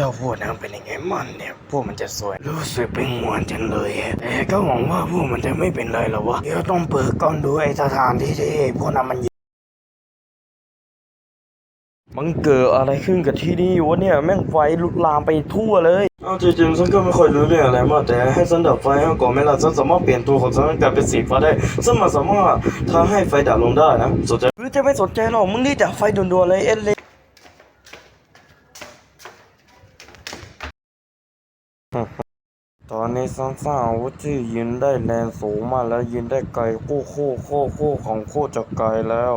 เจ้าพวกนั้นเป็นยังไงมันเนี่ยพวกมันจะสวย รู้สึกเป็นห่วงจังเลยอะแต่ก็หวังว่าพวกมันจะไม่เป็นไรหรอกวะเดี๋ยวต้องเปิดกล้องดูไอ้สถานที่ที่พวกนั้นมันอยู่มันเกิดอะไรขึ้นกับที่นี่วะเนี่ยแม่งไฟลุกลามไปทั่วเลยเอาจริงๆฉันก็ไม่ค่อยรู้เรื่องอะไรมากแต่ให้ฉันดับไฟให้ก่อนไหมล่ะฉันสามารถเปลี่ยนตัวของฉันให้กลายเป็นสีฟ้าได้ซึ่งมันสามารถทำให้ไฟดับลงได้นะสนใจหรือจะไม่สนใจหรอกมึงนี่ดับไฟด่วนๆเลยเอ็นเลย ตอนนี้ซันซ่าอาวุธที่ยิงได้แรงสูงมากแล้วยิงได้ไกลโค้โค้โค้โค้ของโคจะไกลแล้ว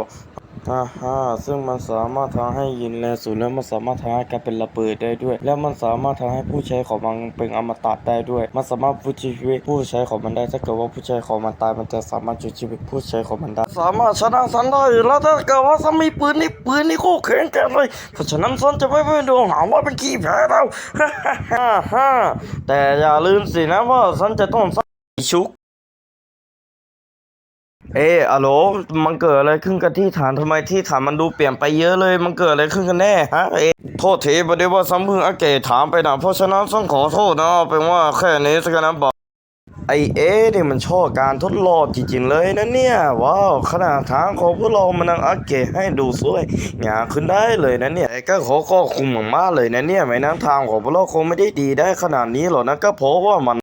ฮ่าฮ่าซึ่งมันสามารถทำให้ยิงแรงสูงแล้วมันสามารถทำให้กลายเป็นระเบิดได้ด้วย แล้วมันสามารถทำให้ผู้ใช้ของมันเป็นอมตะได้ด้วย มันสามารถฟื้นชีวิตผู้ใช้ของมันได้ถ้าเกิดว่าผู้ใช้ของมันตายมันจะสามารถช่วยชีวิตผู้ใช้ของมันได้ สามารถชนะซันได้แล้วถ้าเกิดว่าซันมีปืนนี่ปืนนี่โคตรแข็งแกร่งเลยเพราะฉะนั้นซันจะไม่ไปโดนหาว่าเป็นขี้แพ้เราฮ่าฮ่าฮ่าฮ่าแต่อย่าลืมสินะว่าฉันจะต้องสร้างชุก เอออะโหลมันเกิดอะไรขึ้นกับที่ฐานทำไมที่ฐานมันดูเปลี่ยนไปเยอะเลย มันเกิดอะไรขึ้นกันแน่ฮะเอโทษทีประเดี๋ยวว่าซัมพึ่งอาเกตถามไปนะเพราะฉะนั้นต้องขอโทษนะเอาเป็นว่าแค่นี้สักนะบอกไอเอเนี่ยมันชอบการทดลองจริงๆเลยนะเนี่ย ว้าวขนาดทางของพวกเรามันนังอัปเกรดให้ดูสวยงามขึ้นได้เลยนะเนี่ยก็ขอข้อคุมมากๆเลยนะเนี่ยไม่นั้นทางของพวกเราคงไม่ได้ดีได้ขนาดนี้หรอกนะก็เพราะว่ามัน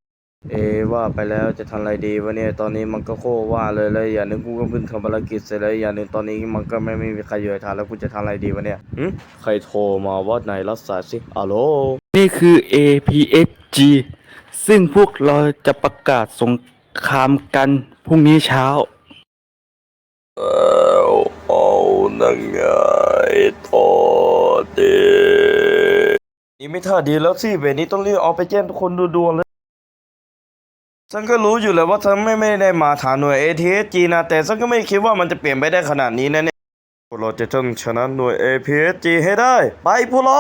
ว่าไปแล้วจะทำอะไรดีวะเนี่ยตอนนี้มันก็โคตรว่าเลยเลยอย่างหนึงกูก็เพิ่งทำภารกิจเสร็จแล้วอย่างหนึ่งตอนนี้มันก็ไม่ไม่มีใครอยู่ในฐานแล้วกูจะทำอะไรดีวะเนี่ยหึใครโทรมาว่าไหนรับสายสิอัลโหลนี่คือ APXG ซึ่งพวกเราจะประกาศสงครามกันพรุ่งนี้เช้าเออเอานังไงโทษดีนี่ไม่ท่าดีแล้วสิเวรนี้ต้องรีบเอาไปแจ้งทุกคนด่วนๆเลย ฉันก็รู้อยู่แล้วว่าฉันไม่ไม่ได้มาฐานหน่วย ATSG นะแต่ฉันก็ไม่คิดว่ามันจะเปลี่ยนไปได้ขนาดนี้นะเนี่ยพวกเราจะต้องชนะหน่วย APSG ให้ได้ ไปพวกเรา